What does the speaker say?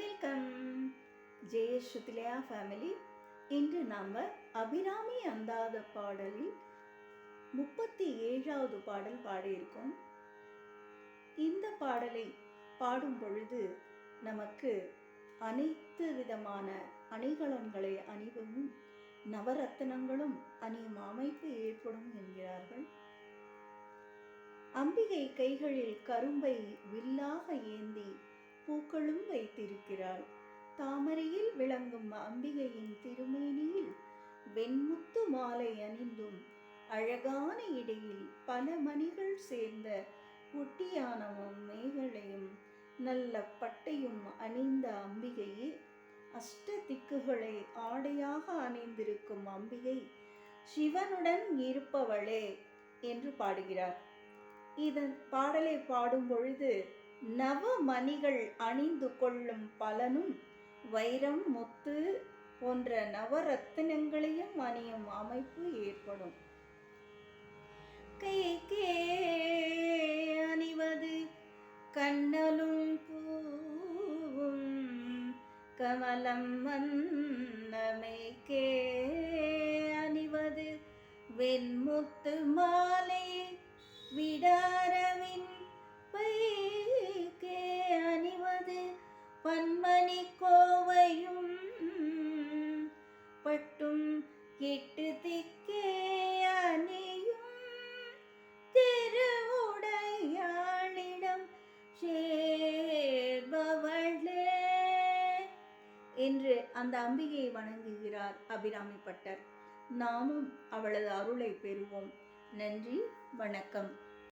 Welcome ஜெய Shruthilaya family இன்று நாம் அபிராமி அந்தாத பாடலில் முப்பத்தி ஏழாவது பாடல் பாடியிருக்கோம். இந்த பாடலை பாடும் பொழுது நமக்கு அனைத்து விதமான அணிகலன்களை அணிவும் நவரத்தனங்களும் அணியும் அமைப்பு ஏற்படும் என்கிறார்கள். அம்பிகை கைகளில் கரும்பை வில்லாக ஏந்தி தாமரையில் விளங்கும் அம்பிகையின் திருமேனியில் வெண்முத்து மாலை அணிந்தும் அழகான இடையில் பல மணிகள் சேர்ந்த ஒட்டியானமும் மேகலையும் நல்ல பட்டையும் அணிந்த அம்பிகையே அஷ்ட திக்குகளை ஆடையாக அணிந்திருக்கும் அம்பிகை சிவனுடன் இருப்பவளே என்று பாடுகிறார். இதன் பாடலை பாடும் பொழுது நவ மணிகள் அணிந்து கொள்ளும் பலனும் வைரம் முத்து போன்ற நவரத்தினங்களையும் அணியும் அமைப்பு ஏற்படும். கைக்கே அணிவது கண்ணலும் பூவும் கமலம் மன்னமைக்கே அணிவது வெண்முத்து மாலை விடாரவின் என்று அந்த அம்பிகையை வணங்குகிறார் அபிராமி பட்டர் நாமும் அவளது அருளை பெறுவோம். நன்றி வணக்கம்.